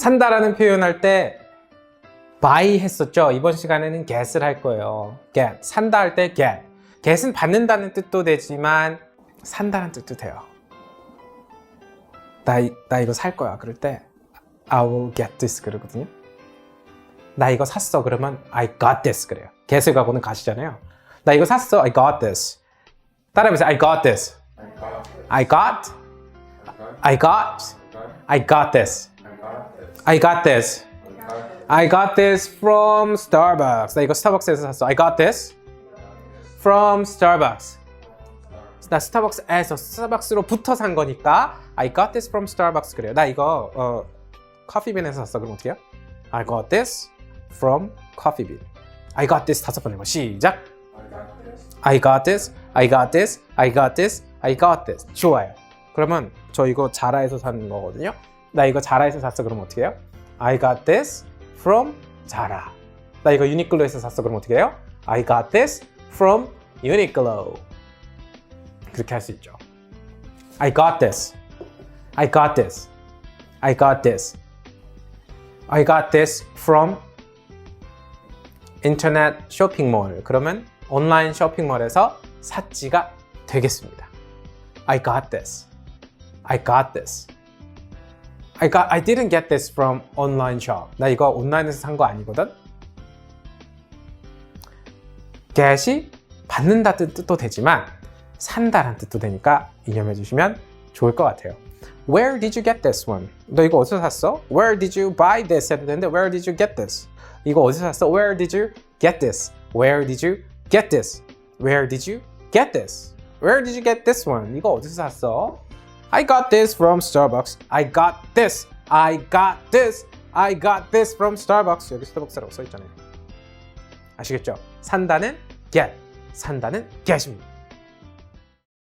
산다라는 표현할 때 buy 했었죠. 이번 시간에는 get을 할 거예요. get. 산다 할 때 get. get은 받는다는 뜻도 되지만 산다는 뜻도 돼요. 나, 이- 나 이거 살 거야. 그럴 때 I will get this 그러거든요. 나 이거 샀어. 그러면 I got this 그래요. get을 가고는 가시잖아요. 나 이거 샀어. I got this. 따라해보세요. I got this. I got. I got. I got this. I got this. I got this from Starbucks. 나 이거 스타벅스에서 샀어. I got this from Starbucks. 나 스타벅스에서 스타벅스로부터 산 거니까 I got this from Starbucks 그래요. 나 이거 어, 커피빈에서 샀어. 그럼 해요? I got this from Coffee Bean. I got this 다섯 번 해봐. 시작. I got this. I got this. I got this. I got this. 좋아요. 그러면 저 이거 자라에서 산 거거든요. 나 이거 자라에서 샀어. 그럼 어떻게 해요? I got this from 자라. 나 이거 유니클로에서 샀어. 그럼 어떻게 해요? I got this from Uniqlo. 그렇게 할 수 있죠. I got this. I got this. I got this. I got this from 인터넷 쇼핑몰. 그러면 온라인 쇼핑몰에서 샀지가 되겠습니다. I got this. I got this. I got I didn't get this from online shop. 나 이거 온라인에서 산 거 아니거든. get이 받는다는 뜻도 되지만 산다라는 뜻도 되니까 이념해 주시면 좋을 것 같아요. Where did you get this one? 너 이거 어디서 샀어? Where did you buy this? 해도 되는데 Where did you get this? 이거 어디서 샀어? Where did you get this? Where did you get this? Where did you get this? Where did you get this one? 이거 어디서 샀어? I got this from Starbucks. I got this. I got this. I got this from Starbucks. 여기 스타벅스라고 써 있잖아요. 아시겠죠? 산다는 get, 산다는 get입니다.